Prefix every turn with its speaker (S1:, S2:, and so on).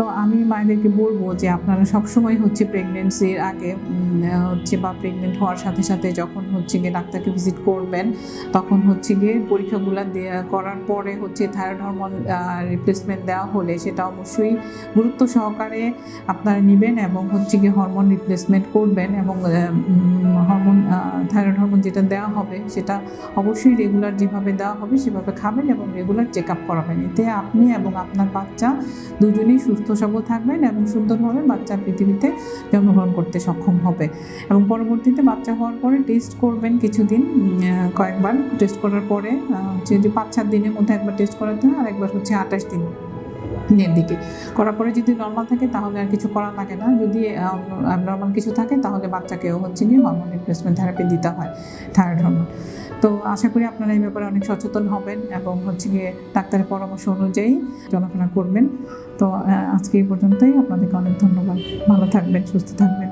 S1: তো আমি মায়েদেরকে বলব যে আপনারা সবসময় হচ্ছে প্রেগনেন্সির আগে হচ্ছে বা প্রেগনেন্ট হওয়ার সাথে সাথে যখন হচ্ছে গিয়ে ডাক্তারকে ভিজিট করবেন, তখন হচ্ছে গিয়ে পরীক্ষাগুলো করার পরে হচ্ছে থাইরয়েড হরমোন রিপ্লেসমেন্ট দেওয়া হলে সেটা অবশ্যই গুরুত্ব সহকারে আপনারা নেবেন এবং হচ্ছে গিয়ে হরমোন রিপ্লেসমেন্ট করবেন এবং হরমোন থাইরয়েড হরমোন যেটা দেওয়া হবে সেটা অবশ্যই রেগুলার যেভাবে দেওয়া হবে সেভাবে খাবেন এবং রেগুলার চেক আপ করাবেন। এতে আপনি এবং আপনার বাচ্চা দুজনেই সুস্থ সবল থাকবেন এবং সুন্দরভাবে বাচ্চা পৃথিবীতে জন্মগ্রহণ করতে সক্ষম হবে। এবং পরবর্তীতে বাচ্চা হওয়ার পরে টেস্ট করবেন কিছুদিন কয়েকবার। টেস্ট করার পরে হচ্ছে যে পাঁচ, সাত দিনের মধ্যে একবার টেস্ট করাতে হয় আর একবার হচ্ছে আঠাশ দিন দিনের দিকে। করার পরে যদি নর্মাল থাকে, তাহলে আর কিছু করা থাকে না। যদি নর্মাল কিছু থাকে, তাহলে বাচ্চাকেও হচ্ছে গিয়ে হরমোন রিপ্লেসমেন্ট থেরাপি দিতে হয় থাইরয়েড হরমোন তো আশা করি আপনারা এই ব্যাপারে অনেক সচেতন হবেন এবং হচ্ছে গিয়ে ডাক্তারের পরামর্শ অনুযায়ী চলাফেরা করবেন। তো আজকে এই পর্যন্তই। আপনাদেরকে অনেক ধন্যবাদ। ভালো থাকবেন, সুস্থ থাকবেন।